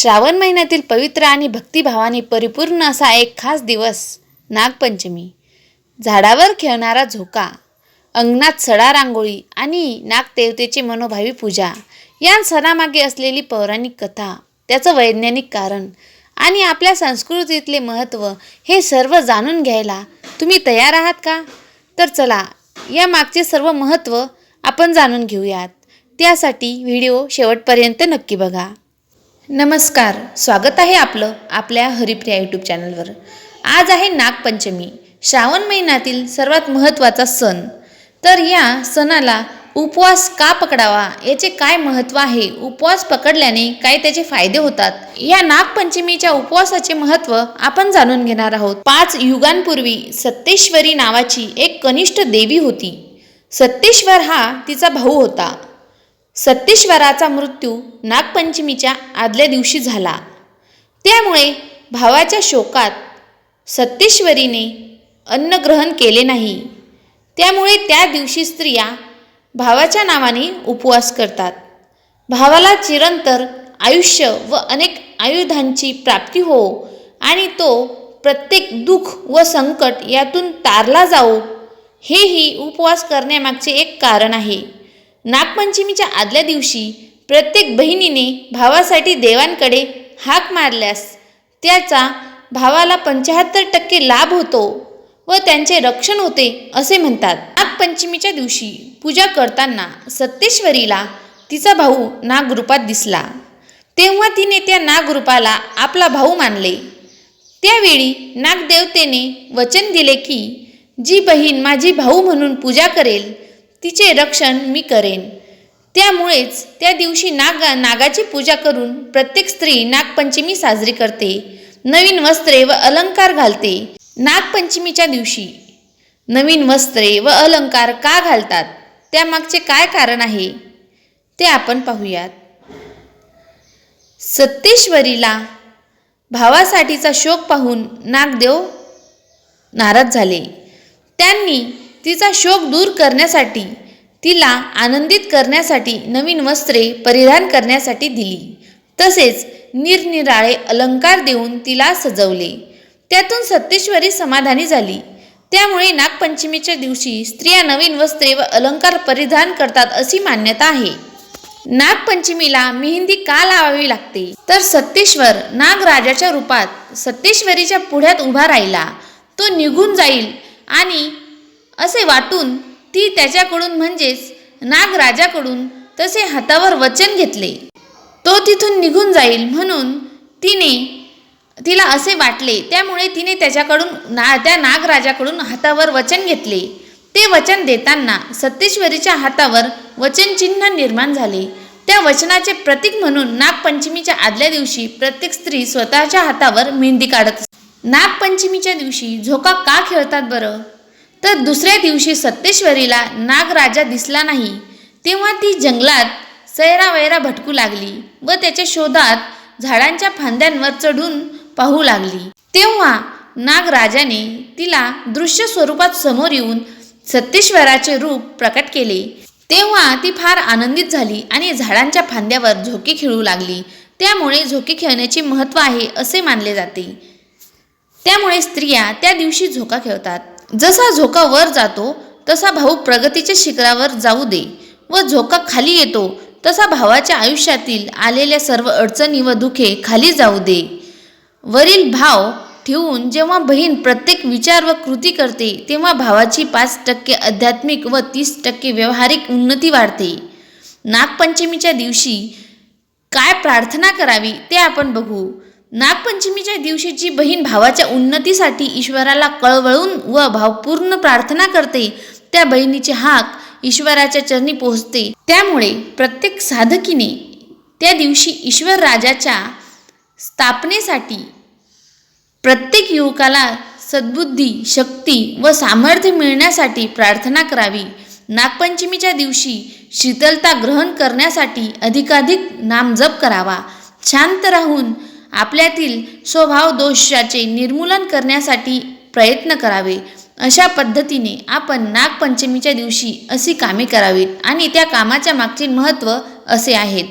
श्रावण महिन्यातील पवित्र आणि भक्तिभावाने परिपूर्ण असा एक खास दिवस नागपंचमी. झाडावर खेळणारा झोका अंगणात सडा रांगोळी आणि नागदेवतेची मनोभावी पूजा या सणामागे असलेली पौराणिक कथा त्याचं वैज्ञानिक कारण आणि आपल्या संस्कृतीतले महत्त्व हे सर्व जाणून घ्यायला तुम्ही तयार आहात का? तर चला या मागचे सर्व महत्त्व आपण जाणून घेऊयात. त्यासाठी व्हिडिओ शेवटपर्यंत नक्की बघा. नमस्कार स्वागत आहे आपलं आपल्या हरिप्रिया यूट्यूब चॅनलवर आज आहे नागपंचमी श्रावण महिन्यातील सर्वात महत्त्वाचा सण. तर या सणाला उपवास का पकडावा याचे काय महत्त्व आहे उपवास पकडल्याने काय त्याचे फायदे होतात या नागपंचमीच्या उपवासाचे महत्त्व आपण जाणून घेणार आहोत. पाच युगांपूर्वी सत्तेश्वरी नावाची एक कनिष्ठ देवी होती. सत्तेश्वर हा तिचा भाऊ होता. सत्तेश्वराचा मृत्यू नागपंचमीच्या आदल्या दिवशी झाला. त्यामुळे भावाच्या शोकात सत्तेश्वरीने अन्नग्रहण केले नाही. त्यामुळे त्या दिवशी स्त्रिया भावाच्या नावाने उपवास करतात. भावाला चिरंतर आयुष्य व अनेक आयुधांची प्राप्ती हो आणि तो प्रत्येक दुःख व संकट यातून तारला जाओ हेही उपवास करण्यामागचे एक कारण आहे. नागपंचमीच्या आदल्या दिवशी प्रत्येक बहिणीने भावासाठी देवांकडे हाक मारल्यास त्याचा भावाला पंच्याहत्तर टक्के लाभ होतो व त्यांचे रक्षण होते असे म्हणतात. नागपंचमीच्या दिवशी पूजा करताना सत्तेश्वरीला तिचा भाऊ नागरूपात दिसला. तेव्हा तिने त्या नागरूपाला आपला भाऊ मानले. त्यावेळी नागदेवतेने वचन दिले की जी बहीण माझी भाऊ म्हणून पूजा करेल तिचे रक्षण मी करेन. त्यामुळेच त्या दिवशी नागा नागाची पूजा करून प्रत्येक स्त्री नागपंचमी साजरी करते. नवीन वस्त्रे व अलंकार घालते. नागपंचमीच्या दिवशी. नवीन वस्त्रे व अलंकार का घालतात? त्यामागचे काय कारण आहे? ते आपण पाहूयात. सत्तेश्वरीला भावासाठीचा शोक पाहून नागदेव नाराज झाले. त्यांनी तिचा शोक दूर करण्यासाठी तिला आनंदित करण्यासाठी नवीन वस्त्रे परिधान करण्यासाठी दिली. तसेच निरनिराळे अलंकार देऊन तिला सजवले. त्यातून सत्तेश्वरी समाधानी झाली. त्यामुळे नागपंचमीच्या दिवशी स्त्रिया नवीन वस्त्रे व अलंकार परिधान करतात अशी मान्यता आहे. नागपंचमीला मेहंदी का लावावी लागते? तर सत्तेश्वर नागराजाच्या रूपात सत्तेश्वरीच्या पुढ्यात उभा राहिला. तो निघून जाईल आणि असे वाटून ती त्याच्याकडून म्हणजेच नागराजाकडून तसे हातावर वचन घेतले. तो तिथून निघून जाईल म्हणून तिने तिला असे वाटले. त्यामुळे तिने त्याच्याकडून ना त्या नागराजाकडून हातावर वचन घेतले. ते वचन देताना सत्तेश्वरीच्या हातावर वचनचिन्ह निर्माण झाले. त्या वचनाचे प्रतीक म्हणून नागपंचमीच्या आदल्या दिवशी प्रत्येक स्त्री स्वतःच्या हातावर मेहंदी काढत नागपंचमीच्या दिवशी झोका का खेळतात बरं? तर दुसऱ्या दिवशी सत्तेश्वरीला नागराजा दिसला नाही. तेव्हा ती जंगलात सैरावैरा भटकू लागली व त्याच्या शोधात झाडांच्या फांद्यांवर चढून पाहू लागली. तेव्हा नागराजाने तिला दृश्य स्वरूपात समोर येऊन सत्तेश्वराचे रूप प्रकट केले. तेव्हा ती फार आनंदित झाली आणि झाडांच्या फांद्यावर झोके खेळू लागली. त्यामुळे झोके खेळण्याचे महत्त्व आहे असे मानले जाते. त्यामुळे स्त्रिया त्या दिवशी झोका खेळतात. जसा झोका वर जातो तसा भाऊ प्रगतीच्या शिखरावर जाऊ दे व झोका खाली येतो तसा भावाच्या आयुष्यातील आलेल्या सर्व अडचणी व दुखे खाली जाऊ दे. वरील भाव ठेवून जेव्हा बहीण प्रत्येक विचार व कृती करते तेव्हा भावाची पाच टक्के आध्यात्मिक व तीस टक्के व्यावहारिक उन्नती वाढते. नागपंचमीच्या दिवशी काय प्रार्थना करावी ते आपण बघू. नागपंचमीच्या दिवशी जी बहीण भावाच्या उन्नतीसाठी ईश्वराला कळवळून व भावपूर्ण प्रार्थना करते त्या बहिणीची हाक ईश्वराच्या चरणी पोहोचते. त्यामुळे प्रत्येक साधकीने त्या दिवशी ईश्वर राजाच्या स्थापनेसाठी प्रत्येक युवकाला सद्बुद्धी शक्ती व सामर्थ्य मिळण्यासाठी प्रार्थना करावी. नागपंचमीच्या दिवशी शीतलता ग्रहण करण्यासाठी अधिकाधिक नामजप करावा. शांत राहून आपल्यातील स्वभाव दोषाचे निर्मूलन करण्यासाठी प्रयत्न करावे. अशा पद्धतीने आपण नागपंचमीच्या दिवशी अशी कामे करावीत आणि त्या कामाच्या मागचे महत्त्व असे आहेत.